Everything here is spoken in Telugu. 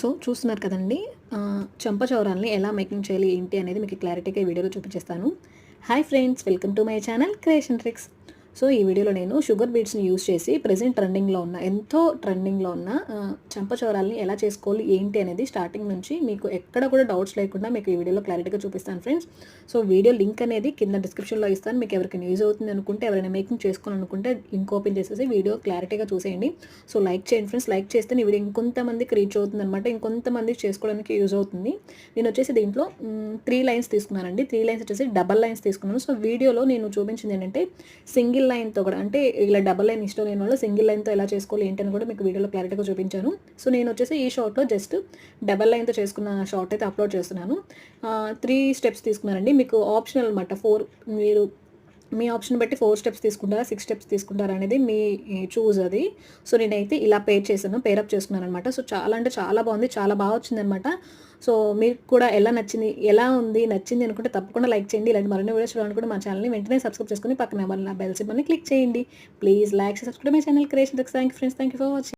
సో చూస్తున్నారు కదండి చెంప చౌరాల్ని ఎలా మేకింగ్ చేయాలి ఏంటి అనేది మీకు క్లారిటీగా ఈ వీడియోలో చూపించేస్తాను. Hi friends welcome to my channel creation tricks so ఈ వీడియోలో నేను షుగర్ బీట్స్ని యూస్ చేసి ప్రజెంట్ ట్రెండింగ్లో ఉన్న ఎంతో ట్రెండింగ్లో ఉన్న ఆ, ఎలా చేసుకోవాలి ఏంటి అనేది స్టార్టింగ్ నుంచి మీకు ఎక్కడ కూడా డౌట్స్ లేకుండా మీకు ఈ వీడియోలో క్లారిటీగా చూపిస్తాను ఫ్రెండ్స్. సో వీడియో లింక్ అనేది కింద డిస్క్రిప్షన్లో ఇస్తాను. మీకు ఎవరికైనా యూజ్ అవుతుంది అనుకుంటే ఎవరైనా మేకింగ్ చేసుకోవాలనుకుంటే లింక్ ఓపెన్ చేసేసి వీడియో క్లారిటీగా చూసేయండి. సో లైక్ చేయండి ఫ్రెండ్స్. లైక్ చేస్తే ఈ వీడియో ఇంకొంతమందికి రీచ్ అవుతుంది అనమాట ఇంకొంతమందికి చేసుకోవడానికి యూజ్ అవుతుంది. నేను వచ్చేసి దీంట్లో త్రీ లైన్స్ తీసుకున్నానండి. త్రీ లైన్స్ వచ్చేసి డబల్ లైన్స్ తీసుకున్నాను. సో వీడియోలో నేను చూపించింది ఏంటంటే సింగిల్ లైన్తో కూడా అంటే ఇలా డబల్ లైన్ ఇష్టం లేని వాళ్ళు సింగిల్ లైన్తో ఎలా చేసుకోవాలి ఏంటని కూడా మీకు వీడియోలో క్లారిటీగా చూపించాను. సో నేను వచ్చేసి ఈ షార్ట్లో జస్ట్ డబల్ లైన్తో చేసుకున్న షార్ట్ అయితే అప్లోడ్ చేస్తున్నాను. త్రీ స్టెప్స్ తీసుకున్నానండి మీకు ఆప్షనల్ అనమాట ఫోర్ మీరు మీ ఆప్షన్ బట్టి ఫోర్ స్టెప్స్ తీసుకుంటారా సిక్స్ స్టెప్స్ తీసుకుంటారా అనేది మీ చూజ్ అది. సో నేనైతే ఇలా పేర్ చేశాను పేరప్ చేసుకున్నాను అనమాట సో చాలా అంటే చాలా బాగుంది చాలా బాగా వచ్చిందనమాట సో మీకు కూడా ఎలా నచ్చింది ఎలా ఉంది నచ్చింది అనుకుంటే తప్పకుండా లైక్ చేయండి. ఇలాంటి మరిన్ని వీడియోస్ చూడాలనుకుంటే మా ఛానల్ని వెంటనే సబ్స్క్రైబ్ చేసుకుని పక్కన బెల్ సింబల్ని క్లిక్ చేయండి. Please like subscribe my channel creation thank you friends thank you for watching